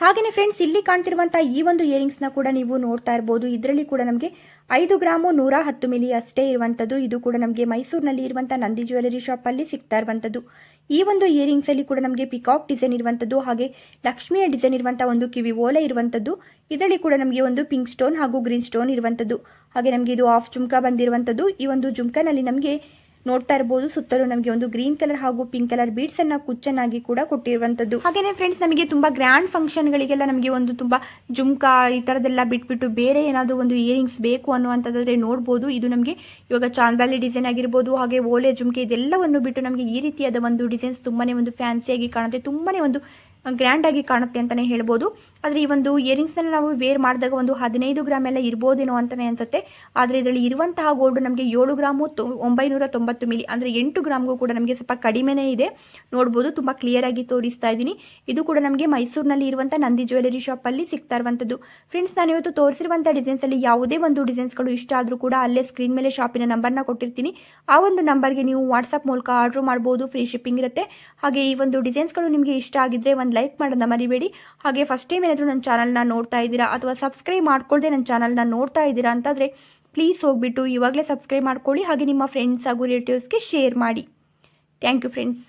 ಹಾಗೆಯೇ ಫ್ರೆಂಡ್ಸ್ ಇಲ್ಲಿ ಕಾಣ್ತಿರುವಂತಹ ಈ ಒಂದು ಇಯರಿಂಗ್ಸ್ನ ಕೂಡ ನೀವು ನೋಡ್ತಾ ಇರಬಹುದು ಇದರಲ್ಲಿ ಕೂಡ ನಮಗೆ ಐದು ಗ್ರಾಮು ನೂರ ಹತ್ತು ಮಿಲಿ ಅಷ್ಟೇ ಇರುವಂತದ್ದು ಇದು ಕೂಡ ನಮಗೆ ಮೈಸೂರಿನಲ್ಲಿ ಇರುವಂತಹ ನಂದಿ ಜ್ಯುವೆಲರಿ ಶಾಪಲ್ಲಿ ಸಿಗ್ತಾ ಇರುವಂಥದ್ದು. ಈ ಒಂದು ಇಯರಿಂಗ್ಸ್ ಅಲ್ಲಿ ಕೂಡ ನಮಗೆ ಪಿಕಾಕ್ ಡಿಸೈನ್ ಇರುವಂಥದ್ದು, ಹಾಗೆ ಲಕ್ಷ್ಮಿಯ ಡಿಸೈನ್ ಇರುವಂತಹ ಒಂದು ಕಿವಿ ಓಲೆ ಇರುವಂತದ್ದು ಇದರಲ್ಲಿ ಕೂಡ ನಮಗೆ ಒಂದು ಪಿಂಕ್ ಸ್ಟೋನ್ ಹಾಗೂ ಗ್ರೀನ್ ಸ್ಟೋನ್ ಇರುವಂಥದ್ದು. ಹಾಗೆ ನಮಗೆ ಇದು ಆಫ್ ಜುಮ್ಕಾ ಬಂದಿರುವಂತದ್ದು ಈ ಒಂದು ಜುಮ್ಕಾನಲ್ಲಿ ನಮಗೆ ನೋಡ್ತಾ ಇರಬಹುದು ಸುತ್ತಲೂ ನಮಗೆ ಒಂದು ಗ್ರೀನ್ ಕಲರ್ ಹಾಗೂ ಪಿಂಕ್ ಕಲರ್ ಬೀಡ್ಸ್ ಅನ್ನ ಕುಚ್ಚನ್ನಾಗಿ ಕೂಡ ಕೊಟ್ಟಿರುವಂತದ್ದು ಹಾಗೇನೆ ಫ್ರೆಂಡ್ಸ್ ನಮಗೆ ತುಂಬಾ ಗ್ರ್ಯಾಂಡ್ ಫಂಕ್ಷನ್ ಗಳಿಗೆಲ್ಲ ನಮಗೆ ಒಂದು ತುಂಬಾ ಜುಮ್ಕಾ ಈ ತರದೆಲ್ಲ ಬಿಟ್ಬಿಟ್ಟು ಬೇರೆ ಏನಾದರೂ ಒಂದು ಇಯರಿಂಗ್ಸ್ ಬೇಕು ಅನ್ನುವಂಥದ್ದಾದ್ರೆ ನೋಡಬಹುದು ಇದು ನಮಗೆ ಇವಾಗ ಚಾಂದ್ಬಾಲಿ ಡಿಸೈನ್ ಆಗಿರ್ಬೋದು, ಹಾಗೆ ಓಲೆ ಜುಮ್ಕೆ ಇದೆಲ್ಲವನ್ನು ಬಿಟ್ಟು ನಮಗೆ ಈ ರೀತಿಯಾದ ಒಂದು ಡಿಸೈನ್ಸ್ ತುಂಬಾನೇ ಒಂದು ಫ್ಯಾನ್ಸಿಯಾಗಿ ಕಾಣುತ್ತೆ. ತುಂಬಾನೇ ಒಂದು ಗ್ರ್ಯಾಂಡ್ ಆಗಿ ಕಾಣುತ್ತೆ ಅಂತಾನೆ ಹೇಳ್ಬೋದು. ಆದರೆ ಈ ಒಂದು ಇಯರಿಂಗ್ಸ್ನ ನಾವು ವೇರ್ ಮಾಡಿದಾಗ ಒಂದು ಹದಿನೈದು ಗ್ರಾಮ್ ಎಲ್ಲ ಇರ್ಬೋದೇನೋ ಅಂತಾನೆ ಅನ್ಸುತ್ತೆ. ಆದರೆ ಇದರಲ್ಲಿ ಇರುವಂತಹ ಗೋಲ್ಡ್ ನಮಗೆ ಏಳು ಗ್ರಾಮು ಒಂಬೈನೂರ ತೊಂಬತ್ತು ಮಿಲಿ ಅಂದರೆ ಎಂಟು ಗ್ರಾಮ್ಗೂ ಕೂಡ ನಮಗೆ ಸ್ವಲ್ಪ ಕಡಿಮೆನೇ ಇದೆ. ನೋಡ್ಬೋದು, ತುಂಬ ಕ್ಲಿಯರ್ ಆಗಿ ತೋರಿಸ್ತಾ ಇದ್ದೀನಿ. ಇದು ಕೂಡ ನಮಗೆ ಮೈಸೂರಿನಲ್ಲಿ ಇರುವಂಥ ನಂದಿ ಜ್ಯುವೆಲರಿ ಶಾಪಲ್ಲಿ ಸಿಗ್ತಾ ಇರುವಂಥದ್ದು ಫ್ರೆಂಡ್ಸ್ ನಾನು ಇವತ್ತು ತೋರಿಸಿರುವಂಥ ಡಿಸೈನ್ಸಲ್ಲಿ ಯಾವುದೇ ಒಂದು ಡಿಸೈನ್ಸ್ಗಳು ಇಷ್ಟ ಆದರೂ ಕೂಡ ಅಲ್ಲೇ ಸ್ಕ್ರೀನ್ ಮೇಲೆ ಶಾಪಿನ ನಂಬರ್ನ ಕೊಟ್ಟಿರ್ತೀನಿ. ಆ ಒಂದು ನಂಬರ್ಗೆ ನೀವು ವಾಟ್ಸಪ್ ಮೂಲಕ ಆರ್ಡ್ರ್ ಮಾಡ್ಬೋದು ಫ್ರೀ ಶಿಪ್ಪಿಂಗ್ ಇರುತ್ತೆ. ಹಾಗೆ ಈ ಒಂದು ಡಿಸೈನ್ಸ್ಗಳು ನಿಮಗೆ ಇಷ್ಟ ಆಗಿದ್ರೆ ಒಂದು ಲೈಕ್ ಮಾಡೋದನ್ನ ಮರಿಬೇಡಿ. ಹಾಗೆ ಫಸ್ಟ್ ಟೈಮ್ ಏನಾದರೂ ನನ್ನ ಚಾನಲ್ನ ನೋಡ್ತಾ ಇದ್ದೀರಾ ಅಥವಾ ಸಬ್ಸ್ಕ್ರೈಬ್ ಮಾಡ್ಕೊಳ್ಳದೆ ನನ್ನ ಚಾನಲ್ನ ನೋಡ್ತಾ ಇದ್ದೀರಾ ಅಂತಂದರೆ ಪ್ಲೀಸ್ ಹೋಗ್ಬಿಟ್ಟು ಇವಾಗಲೇ ಸಬ್ಸ್ಕ್ರೈಬ್ ಮಾಡ್ಕೊಳ್ಳಿ. ಹಾಗೆ ನಿಮ್ಮ ಫ್ರೆಂಡ್ಸ್ ಹಾಗೂ ರಿಲೇಟಿವ್ಸ್ಗೆ ಶೇರ್ ಮಾಡಿ. Thank you friends